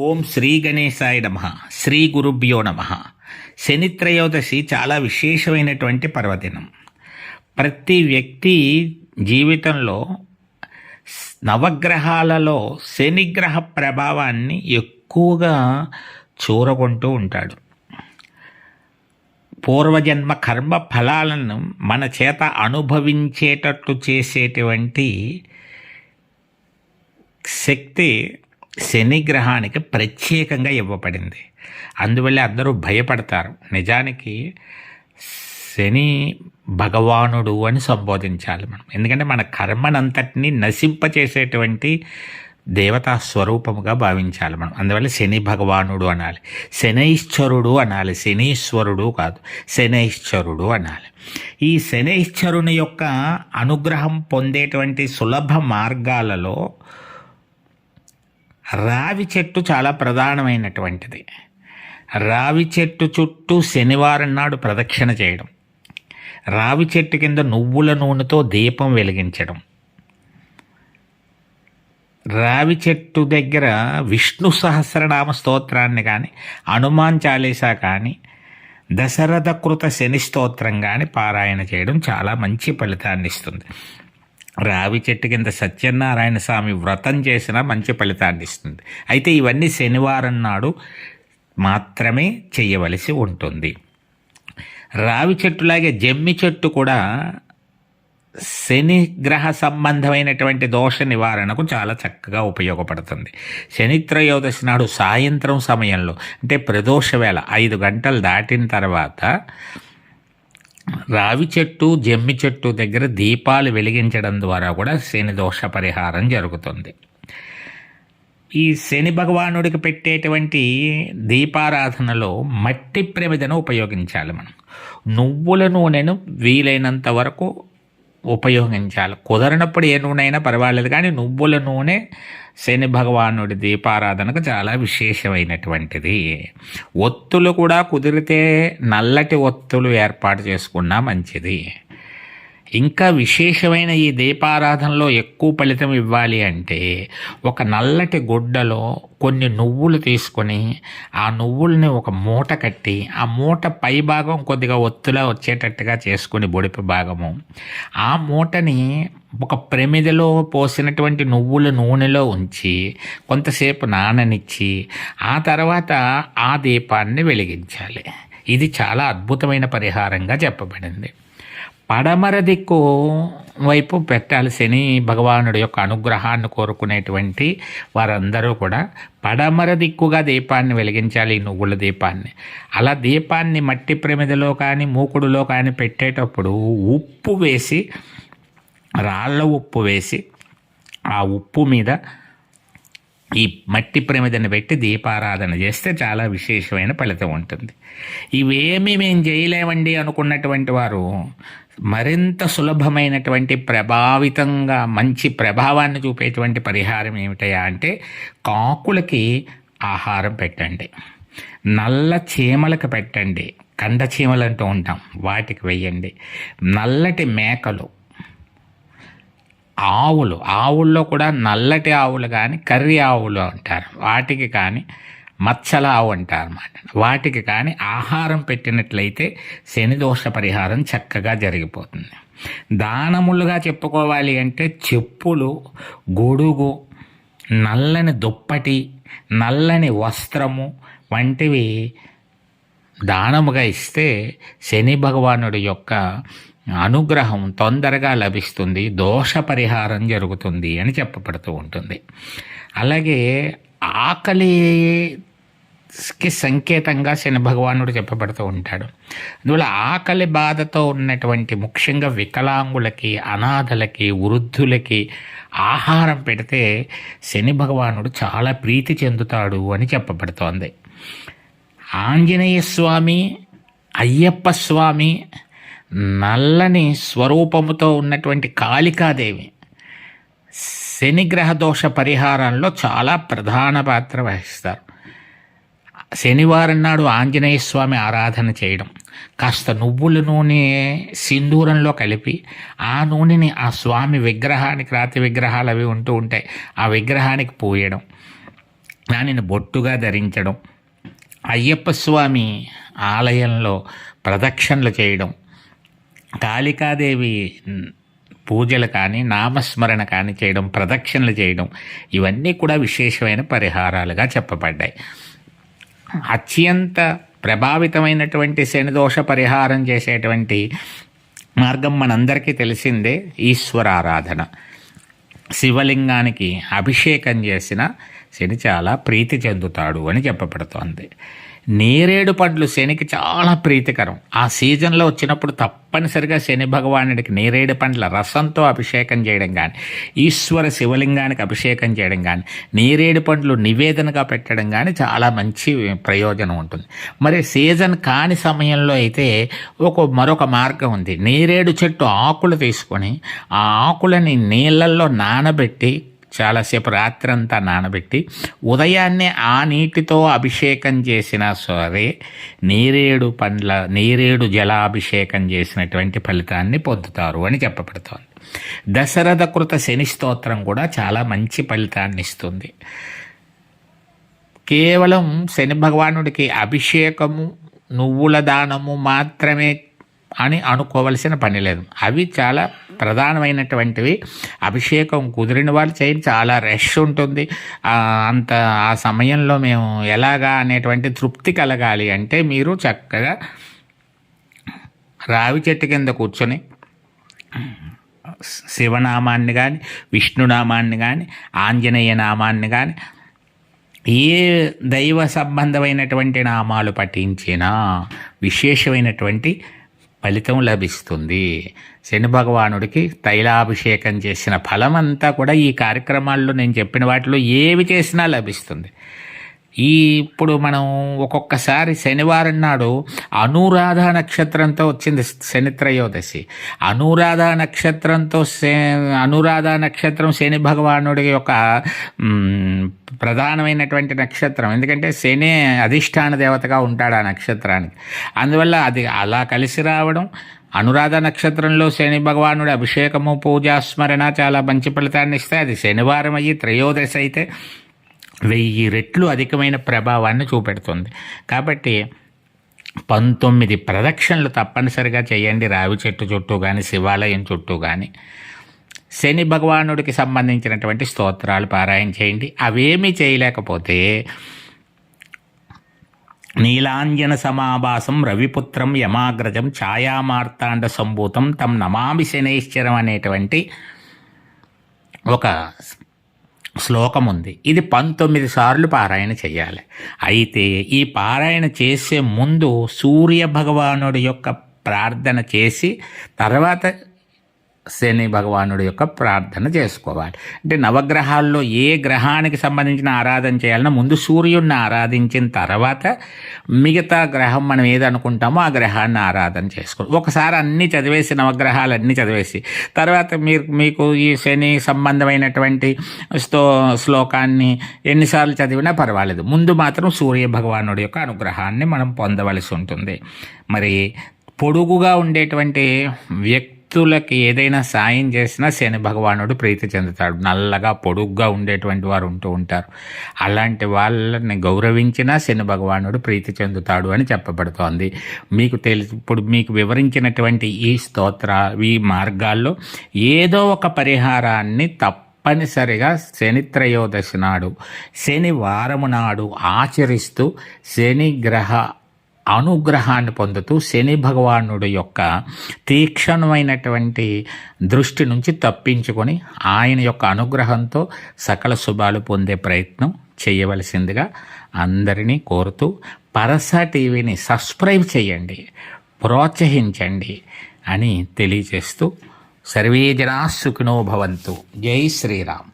ఓం శ్రీ గణేశాయ నమ. శ్రీ గురుభ్యో నమ. శనిత్రయోదశి చాలా విశేషమైనటువంటి పర్వదినం. ప్రతి వ్యక్తి జీవితంలో నవగ్రహాలలో శనిగ్రహ ప్రభావాన్ని ఎక్కువగా చూరగొంటూ ఉంటాడు. పూర్వజన్మ కర్మ ఫలాలను మన చేత అనుభవించేటట్లు చేసేటువంటి శక్తి శని గ్రహానికి ప్రత్యేకంగా ఇవ్వబడింది. అందువల్ల అందరూ భయపడతారు. నిజానికి శని భగవానుడు అని సంబోధించాలి మనం. ఎందుకంటే మన కర్మనంతటినీ నశింపచేసేటువంటి దేవతా స్వరూపముగా భావించాలి మనం. అందువల్ల శని భగవానుడు అనాలి. శనైశ్వరుడు అనాలి. శనీశ్వరుడు కాదు. శనైశ్వరుడు అనాలి. ఈ శనైశ్వరుని యొక్క అనుగ్రహం పొందేటువంటి సులభ మార్గాలలో రావి చెట్టు చాలా ప్రధానమైనటువంటిది. రావి చెట్టు చుట్టూ శనివారం నాడు ప్రదక్షిణ చేయడం. రావి చెట్టు కింద నువ్వుల నూనెతో దీపం వెలిగించడం. రావి చెట్టు దగ్గర విష్ణు సహస్రనామ స్తోత్రాన్ని కానీ హనుమాన్ చాలీసా కానీ దశరథ కృత శని స్తోత్రం కానీ పారాయణ చేయడం చాలా మంచి ఫలితాన్ని ఇస్తుంది. రావి చెట్టు కింద సత్యనారాయణ స్వామి వ్రతం చేసినా మంచి ఫలితాన్ని ఇస్తుంది. అయితే ఇవన్నీ శనివారం నాడు మాత్రమే చేయవలసి ఉంటుంది. రావి చెట్టులాగే జమ్మి చెట్టు కూడా శని గ్రహ సంబంధమైనటువంటి దోష నివారణకు చాలా చక్కగా ఉపయోగపడుతుంది. శనిత్రయోదశి నాడు సాయంత్రం సమయంలో అంటే ప్రదోష వేళ ఐదు గంటలు దాటిన తర్వాత రావి చెట్టు జమ్మి చెట్టు దగ్గర దీపాలు వెలిగించడం ద్వారా కూడా శని దోష పరిహారం జరుగుతుంది. ఈ శని భగవానుడికి పెట్టేటువంటి దీపారాధనలో మట్టి ప్రమిదను ఉపయోగించాలి మనం. నువ్వుల నూనెను వీలైనంత వరకు ఉపయోగించాలి. కుదరనప్పుడు ఏ నూనె అయినా పర్వాలేదు కానీ నువ్వుల నూనె శని భగవానుడి దీపారాధనకు చాలా విశేషమైనటువంటిది. ఒత్తులు కూడా కుదిరితే నల్లటి ఒత్తులు ఏర్పాటు చేసుకున్నా మంచిది. ఇంకా విశేషమైన ఈ దీపారాధనలో ఎక్కువ ఫలితం ఇవ్వాలి అంటే ఒక నల్లటి గుడ్డలో కొన్ని నువ్వులు తీసుకొని ఆ నువ్వుల్ని ఒక మూట కట్టి ఆ మూట పై భాగం కొద్దిగా ఒత్తులా వచ్చేటట్టుగా చేసుకుని బొడిపి భాగము. ఆ మూటని ఒక ప్రమిదలో పోసినటువంటి నువ్వుల నూనెలో ఉంచి కొంతసేపు నాననిచ్చి ఆ తర్వాత ఆ దీపాన్ని వెలిగించాలి. ఇది చాలా అద్భుతమైన పరిహారంగా చెప్పబడింది. పడమర దిక్కు వైపు పెట్టాలి శని భగవానుడి యొక్క అనుగ్రహాన్ని కోరుకునేటువంటి వారందరూ కూడా పడమర దిక్కుగా దీపాన్ని వెలిగించాలి ఈ నువ్వుల దీపాన్ని. అలా దీపాన్ని మట్టి ప్రమిదలో కానీ మూకుడులో కానీ పెట్టేటప్పుడు ఉప్పు వేసి రాళ్ళ ఉప్పు వేసి ఆ ఉప్పు మీద ఈ మట్టి ప్రమిదను పెట్టి దీపారాధన చేస్తే చాలా విశేషమైన ఫలితం ఉంటుంది. ఇవేమి మేము చేయలేమండి అనుకున్నటువంటి వారు మరింత సులభమైనటువంటి ప్రభావితంగా మంచి ప్రభావాన్ని చూపేటువంటి పరిహారం ఏమిటయా అంటే కాకులకి ఆహారం పెట్టండి. నల్ల చీమలకు పెట్టండి. కండ చీమలు అంటూ ఉంటాం. వాటికి వెయ్యండి నల్లటి మేకలు ఆవులు. ఆవుల్లో కూడా నల్లటి ఆవులు కానీ కర్రీ ఆవులు అంటారు. వాటికి కానీ మచ్చల ఆవు అంటారు అన్నమాట వాటికి కానీ ఆహారం పెట్టినట్లయితే శనిదోష పరిహారం చక్కగా జరిగిపోతుంది. దానములుగా చెప్పుకోవాలి అంటే చెప్పులు గొడుగు నల్లని దుప్పటి నల్లని వస్త్రము వంటివి దానముగా ఇస్తే శని భగవానుడి యొక్క అనుగ్రహం తొందరగా లభిస్తుంది దోష పరిహారం జరుగుతుంది అని చెప్పబడుతూ ఉంటుంది. అలాగే ఆకలికి సంకేతంగా శని భగవానుడు చెప్పబడుతూ ఉంటాడు. అందువల్ల ఆకలి బాధతో ఉన్నటువంటి ముఖ్యంగా వికలాంగులకి అనాథలకి వృద్ధులకి ఆహారం పెడితే శని భగవానుడు చాలా ప్రీతి చెందుతాడు అని చెప్పబడుతోంది. ఆంజనేయ స్వామి అయ్యప్ప స్వామి నల్లని స్వరూపముతో ఉన్నటువంటి కాళికాదేవి శనిగ్రహ దోష పరిహారంలో చాలా ప్రధాన పాత్ర వహిస్తారు. శనివారం నాడు ఆంజనేయ స్వామి ఆరాధన చేయడం కాస్త నువ్వుల నూనె సింధూరంలో కలిపి ఆ నూనెని ఆ స్వామి విగ్రహానికి రాతి విగ్రహాలు అవి ఉంటూ ఉంటాయి ఆ విగ్రహానికి పోయడం దానిని బొట్టుగా ధరించడం అయ్యప్ప స్వామి ఆలయంలో ప్రదక్షిణలు చేయడం కాళికాదేవి పూజలు కానీ నామస్మరణ కానీ చేయడం ప్రదక్షిణలు చేయడం ఇవన్నీ కూడా విశేషమైన పరిహారాలుగా చెప్పబడ్డాయి. అత్యంత ప్రభావితమైనటువంటి శనిదోష పరిహారం చేసేటువంటి మార్గం మనందరికీ తెలిసిందే ఈశ్వరారాధన. శివలింగానికి అభిషేకం చేసిన శని చాలా ప్రీతి చెందుతాడు అని చెప్పబడుతోంది. నేరేడు పండ్లు శనికి చాలా ప్రీతికరం. ఆ సీజన్లో వచ్చినప్పుడు తప్పనిసరిగా శని భగవానుడికి నేరేడు పండ్ల రసంతో అభిషేకం చేయడం కానీ ఈశ్వర శివలింగానికి అభిషేకం చేయడం కానీ నేరేడు పండ్లు నివేదనగా పెట్టడం కానీ చాలా మంచి ప్రయోజనం ఉంటుంది. మరి సీజన్ కాని సమయంలో అయితే ఒక మరొక మార్గం ఉంది. నేరేడు చెట్టు ఆకులు తీసుకొని ఆ ఆకులని నీళ్ళల్లో నానబెట్టి చాలాసేపు రాత్రంతా నానబెట్టి ఉదయాన్నే ఆ నీటితో అభిషేకం చేసినా సరే నీరేడు పండ్ల నీరేడు జలాభిషేకం చేసినటువంటి ఫలితాన్ని పొందుతారు అని చెప్పబడుతోంది. దశరథ కృత శని స్తోత్రం కూడా చాలా మంచి ఫలితాన్ని ఇస్తుంది. కేవలం శని భగవానుడికి అభిషేకము నువ్వుల దానము మాత్రమే అని అనుకోవలసిన పని లేదు. అవి చాలా ప్రధానమైనటువంటివి. అభిషేకం కుదిరిన వాళ్ళు చేయండి. చాలా రష్ ఉంటుంది. అంత ఆ సమయంలో మేము ఎలాగా అనేటువంటి తృప్తి కలగాలి అంటే మీరు చక్కగా రావి చెట్టు కింద కూర్చొని శివనామాన్ని కానీ విష్ణునామాన్ని కానీ ఆంజనేయ నామాన్ని కానీ ఏ దైవ సంబంధమైనటువంటి నామాలు పఠించినా విశేషమైనటువంటి ఫలితం లభిస్తుంది. శని భగవానుడికి తైలాభిషేకం చేసిన ఫలమంతా కూడా ఈ కార్యక్రమాల్లో నేను చెప్పిన వాటిలో ఏవి చేసినా లభిస్తుంది. ఈ ఇప్పుడు మనం ఒక్కొక్కసారి శనివారం నాడు అనురాధ నక్షత్రంతో వచ్చింది శని త్రయోదశి అనురాధ నక్షత్రంతో అనురాధ నక్షత్రం శని భగవానుడి యొక్క ప్రధానమైనటువంటి నక్షత్రం. ఎందుకంటే శని అధిష్టాన దేవతగా ఉంటాడు ఆ నక్షత్రానికి. అందువల్ల అది అలా కలిసి రావడం అనురాధ నక్షత్రంలో శని భగవానుడి అభిషేకము పూజా స్మరణ చాలా మంచి ఫలితాన్ని ఇస్తాయి. అది శనివారం అయ్యి త్రయోదశి అయితే వెయ్యి రెట్లు అధికమైన ప్రభావాన్ని చూపెడుతుంది. కాబట్టి పంతొమ్మిది ప్రదక్షిణలు తప్పనిసరిగా చేయండి. రావి చెట్టు చుట్టూ కానీ శివాలయం చుట్టూ కానీ శని భగవానుడికి సంబంధించినటువంటి స్తోత్రాలు పారాయణ చేయండి. అవేమీ చేయలేకపోతే నీలాంజన సమాభాసం రవిపుత్రం యమాగ్రజం ఛాయామార్తాండ సంభూతం తం నమామి శనేశ్వరం అనేటువంటి ఒక శ్లోకం ఉంది. ఇది పంతొమ్మిది సార్లు పారాయణ చేయాలి. అయితే ఈ పారాయణ చేసే ముందు సూర్య భగవానుడి యొక్క ప్రార్థన చేసి తర్వాత శని భగవానుడి యొక్క ప్రార్థన చేసుకోవాలి. అంటే నవగ్రహాల్లో ఏ గ్రహానికి సంబంధించిన ఆరాధన చేయాలన్నా ముందు సూర్యుడిని ఆరాధించిన తర్వాత మిగతా గ్రహం మనం ఏదనుకుంటామో ఆ గ్రహాన్ని ఆరాధన చేసుకోవాలి. ఒకసారి అన్నీ చదివేసి నవగ్రహాలు అన్నీ చదివేసి తర్వాత మీరు మీకు ఈ శని సంబంధమైనటువంటి స్తో శ్లోకాన్ని ఎన్నిసార్లు చదివినా పర్వాలేదు. ముందు మాత్రం సూర్య భగవానుడి యొక్క అనుగ్రహాన్ని మనం పొందవలసి ఉంటుంది. మరి పొడుగుగా ఉండేటువంటి వ్యక్తి వ్యక్తులకు ఏదైనా సాయం చేసినా శని భగవానుడు ప్రీతి చెందుతాడు. నల్లగా పొడుగ్గా ఉండేటువంటి వారు ఉంటూ ఉంటారు. అలాంటి వాళ్ళని గౌరవించినా శని భగవానుడు ప్రీతి చెందుతాడు అని చెప్పబడుతోంది. మీకు తెలిసి ఇప్పుడు మీకు వివరించినటువంటి ఈ స్తోత్ర ఈ మార్గాల్లో ఏదో ఒక పరిహారాన్ని తప్ప తప్పనిసరిగా శనిత్రయోదశి నాడు శనివారము నాడు ఆచరిస్తూ శని గ్రహ అనుగ్రహాన్ని పొందుతూ శని భగవానుడు యొక్క తీక్షణమైనటువంటి దృష్టి నుంచి తప్పించుకొని ఆయన యొక్క అనుగ్రహంతో సకల శుభాలు పొందే ప్రయత్నం చేయవలసిందిగా అందరినీ కోరుతూ పరస టీవీని సబ్స్క్రైబ్ చేయండి ప్రోత్సహించండి అని తెలియజేస్తూ సర్వే జనా సుఖినో భవంతు. జై శ్రీరామ్.